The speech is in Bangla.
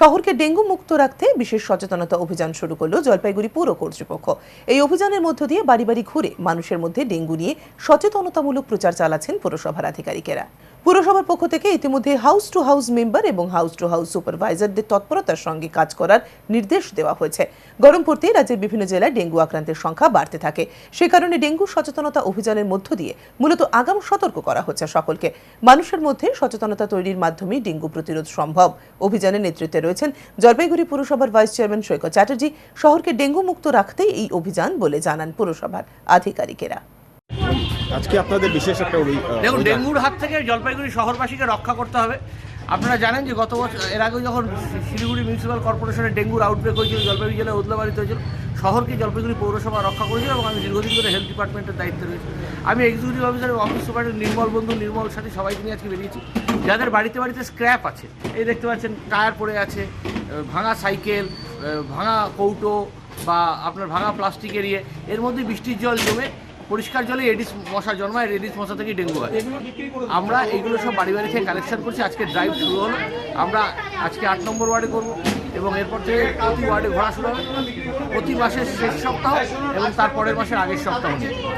শহরকে ডেঙ্গু মুক্ত রাখতে বিশেষ সচেতনতা অভিযান শুরু করল জলপাইগুড়ি পৌর কর্তৃপক্ষ। এই অভিযানের মধ্য দিয়ে বাড়ি বাড়ি ঘুরে মানুষের মধ্যে ডেঙ্গু নিয়ে সচেতনতামূলক প্রচার চালাচ্ছেন পুরসভার আধিকারিকেরা। পুরসভার পক্ষ থেকে ইতিমধ্যে হাউস টু হাউস মেম্বার এবং হাউস টু হাউস সুপারভাইজারদের তৎপরতার সঙ্গে কাজ করার নির্দেশ দেওয়া হয়েছে। গরম পড়তে রাজ্যের বিভিন্ন জেলায় ডেঙ্গু আক্রান্তের সংখ্যা বাড়তে থাকে। সে কারণে ডেঙ্গু সচেতনতা অভিযানের মধ্য দিয়ে মূলত আগাম সতর্ক করা হচ্ছে সকলকে। মানুষের মধ্যে সচেতনতা তৈরির মাধ্যমে ডেঙ্গু প্রতিরোধ সম্ভব, অভিযানের নেতৃত্বে রয়েছেন জলপাইগুড়ি পুরসভার ভাইস চেয়ারম্যান সৈকত চ্যাটার্জি। শহরকে ডেঙ্গু মুক্ত রাখতে এই অভিযান বলে জানান পুরসভার আধিকারিকেরা। আজকে আপনাদের বিশেষ একটা দেখুন ডেঙ্গুর হাত থেকে জলপাইগুড়ি শহরবাসীকে রক্ষা করতে হবে। আপনারা জানেন যে গত বছর এর আগে যখন শিলিগুড়ি মিউনিসিপ্যাল কর্পোরেশনের ডেঙ্গুর আউটব্রেক হয়েছিল জলপাইগুড়ি জেলায় উদলাবাড়িতে হয়েছিল শহরকে জলপাইগুড়ি পৌরসভা রক্ষা করেছিল এবং আমি দীর্ঘদিন ধরে হেলথ ডিপার্টমেন্টের দায়িত্বে রয়েছি। আমি এক্সিকিউটিভ অফিসার এবং অফিস সুপার নির্মল বন্ধু, নির্মল সাথে সবাইকে নিয়ে আজকে বেরিয়েছি। যাদের বাড়িতে বাড়িতে স্ক্র্যাপ আছে, এই দেখতে পাচ্ছেন, টায়ার পড়ে আছে ভাঙা সাইকেল ভাঙা কৌটো বা আপনার ভাঙা প্লাস্টিকের ইয়ে। এর মধ্যে বৃষ্টির জল জমে পরিষ্কার জলে এডিস মশা জন্মায় এডিস মশা থেকে ডেঙ্গু হয়। আমরা এগুলো সব বাড়ি বাড়ি থেকে কালেকশন করছি, আজকে ড্রাইভ শুরু হলো। আমরা আজকে আট নম্বর ওয়ার্ডে করব এবং এরপর থেকে প্রতি ওয়ার্ডে ঘোরা শুরু হবে। প্রতি মাসের শেষ সপ্তাহ এবং তার পরের মাসের আগের সপ্তাহ।